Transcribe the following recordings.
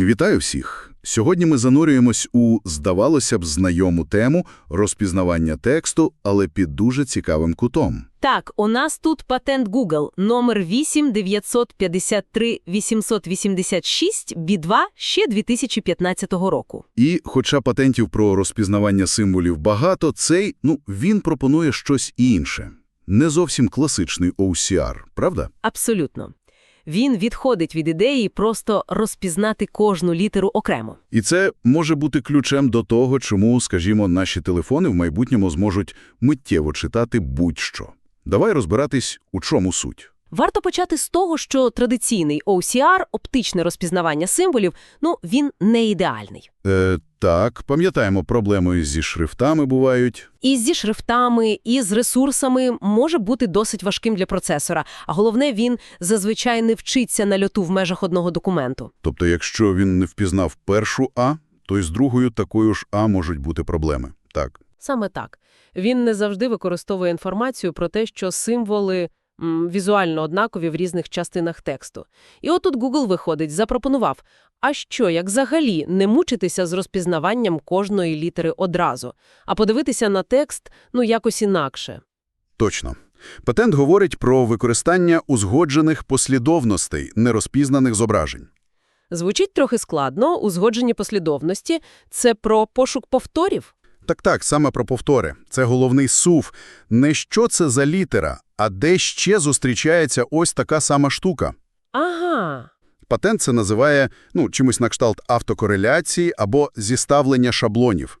Вітаю всіх! Сьогодні ми занурюємось у, здавалося б, знайому тему розпізнавання тексту, але під дуже цікавим кутом. Так, у нас тут патент Google номер 8953 886 B2 ще 2015 року. І, хоча патентів про розпізнавання символів багато, цей, ну, він пропонує щось інше. Не зовсім класичний OCR, правда? Абсолютно. Він відходить від ідеї просто розпізнати кожну літеру окремо. І це може бути ключем до того, чому, скажімо, наші телефони в майбутньому зможуть миттєво читати будь-що. Давай розбиратись, у чому суть. Варто почати з того, що традиційний OCR, оптичне розпізнавання символів, ну, він не ідеальний. Е, так, пам'ятаємо, проблеми зі шрифтами бувають. І зі шрифтами, і з ресурсами може бути досить важким для процесора, а головне, він зазвичай не вчиться на льоту в межах одного документу. Тобто, якщо він не впізнав першу А, то й з другою такою ж А можуть бути проблеми. Так. Саме так. Він не завжди використовує інформацію про те, що символи візуально однакові в різних частинах тексту. І отут Google виходить, запропонував, а що, як взагалі не мучитися з розпізнаванням кожної літери одразу, а подивитися на текст, ну, якось інакше. Точно. Патент говорить про використання узгоджених послідовностей нерозпізнаних зображень. Звучить трохи складно, узгоджені послідовності – це про пошук повторів? Так-так, саме про повтори. Це головний сув. Не що це за літера, а де ще зустрічається ось така сама штука. Ага. Патент це називає ну, чимось на кшталт автокореляції або зіставлення шаблонів.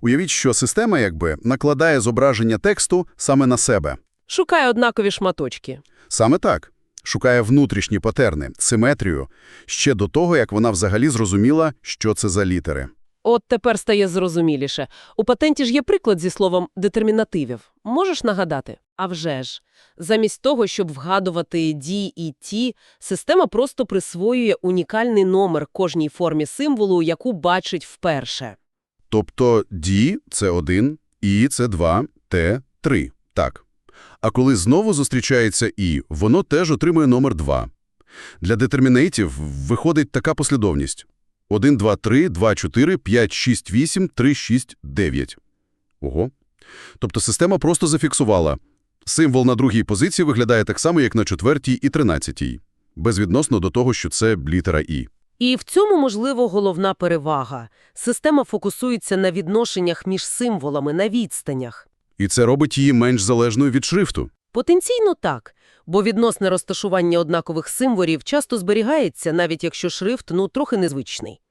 Уявіть, що система якби накладає зображення тексту саме на себе. Шукає однакові шматочки. Саме так. Шукає внутрішні патерни, симетрію, ще до того, як вона взагалі зрозуміла, що це за літери. От тепер стає зрозуміліше. У патенті ж є приклад зі словом детермінативів. Можеш нагадати? А вже ж. Замість того, щоб вгадувати «ді» і «ті», система просто присвоює унікальний номер кожній формі символу, яку бачить вперше. Тобто «ді» – це один, «і» – це два, «те» – три. Так. А коли знову зустрічається «і», воно теж отримує номер 2. Для детермінейтів виходить така послідовність. 1, 2, 3, 2, 4, 5, 6, 8, 3, 6, 9. Ого. Тобто система просто зафіксувала. Символ на другій позиції виглядає так само, як на четвертій і тринадцятій. Безвідносно до того, що це літера «і». І в цьому, можливо, головна перевага. Система фокусується на відношеннях між символами, на відстанях. І це робить її менш залежною від шрифту. Потенційно так, бо відносне розташування однакових символів часто зберігається, навіть якщо шрифт ну трохи незвичний.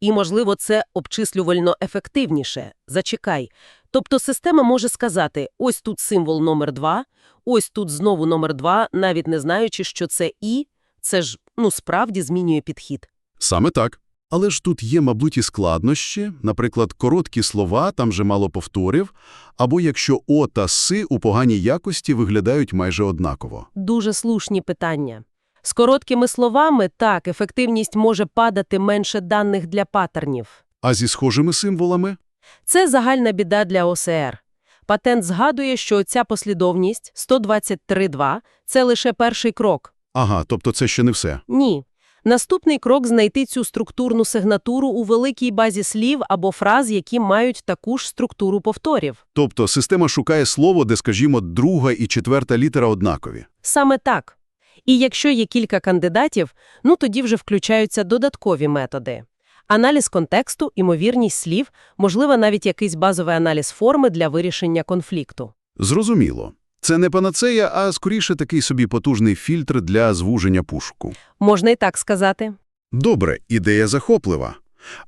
І, можливо, це обчислювально ефективніше. Зачекай. Тобто система може сказати, ось тут символ номер 2, ось тут знову номер 2, навіть не знаючи, що це «і», це ж, ну, справді змінює підхід. Саме так. Але ж тут є, мабуть, і складнощі, наприклад, короткі слова, там же мало повторів, або якщо «о» та «си» у поганій якості виглядають майже однаково. Дуже слушні питання. З короткими словами, так, ефективність може падати менше даних для паттернів. А зі схожими символами? Це загальна біда для ОСР. Патент згадує, що ця послідовність 123.2 – це лише перший крок. Ага, тобто це ще не все. Ні. Наступний крок – знайти цю структурну сигнатуру у великій базі слів або фраз, які мають таку ж структуру повторів. Тобто система шукає слово, де, скажімо, друга і четверта літера однакові. Саме так. І якщо є кілька кандидатів, ну тоді вже включаються додаткові методи. Аналіз контексту, імовірність слів, можливо, навіть якийсь базовий аналіз форми для вирішення конфлікту. Зрозуміло. Це не панацея, а скоріше такий собі потужний фільтр для звуження пушку. Можна і так сказати. Добре, ідея захоплива.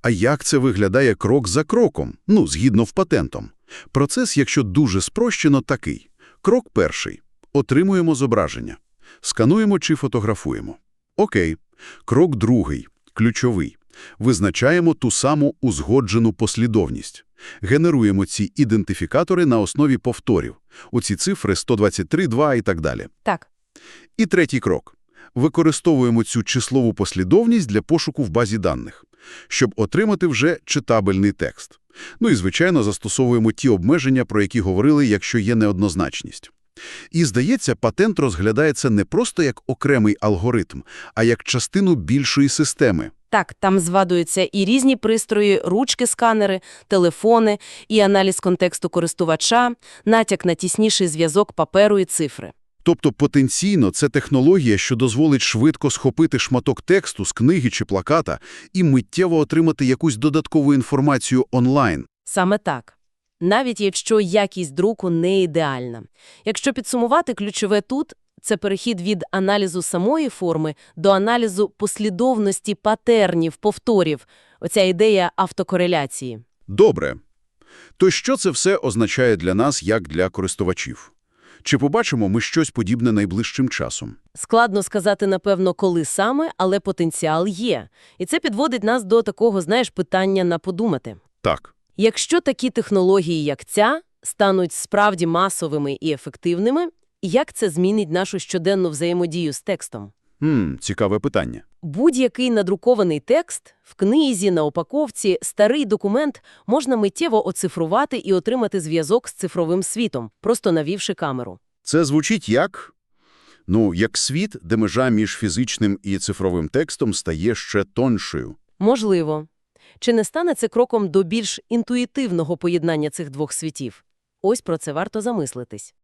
А як це виглядає крок за кроком? Ну, згідно в патентом. Процес, якщо дуже спрощено, такий. Крок перший. Отримуємо зображення. Скануємо чи фотографуємо. Окей. Крок другий. Ключовий. Визначаємо ту саму узгоджену послідовність. Генеруємо ці ідентифікатори на основі повторів. Оці цифри 123, 2 і так далі. Так. І третій крок. Використовуємо цю числову послідовність для пошуку в базі даних, щоб отримати вже читабельний текст. Ну і, звичайно, застосовуємо ті обмеження, про які говорили, якщо є неоднозначність. І, здається, патент розглядається не просто як окремий алгоритм, а як частину більшої системи. Так, там звадуються і різні пристрої, ручки-сканери, телефони, і аналіз контексту користувача, натяк на тісніший зв'язок паперу і цифри. Тобто потенційно це технологія, що дозволить швидко схопити шматок тексту з книги чи плаката і миттєво отримати якусь додаткову інформацію онлайн. Саме так. Навіть якщо якість друку не ідеальна. Якщо підсумувати, ключове тут – це перехід від аналізу самої форми до аналізу послідовності патернів, повторів. Оця ідея автокореляції. Добре. То що це все означає для нас, як для користувачів? Чи побачимо ми щось подібне найближчим часом? Складно сказати, напевно, коли саме, але потенціал є. І це підводить нас до такого, знаєш, питання на подумати. Так. Якщо такі технології, як ця, стануть справді масовими і ефективними, як це змінить нашу щоденну взаємодію з текстом? Хм, цікаве питання. Будь-який надрукований текст в книзі, на упаковці, старий документ можна миттєво оцифрувати і отримати зв'язок з цифровим світом, просто навівши камеру. Це звучить як... Ну, як світ, де межа між фізичним і цифровим текстом стає ще тоншою. Можливо. Чи не стане це кроком до більш інтуїтивного поєднання цих двох світів? Ось про це варто замислитись.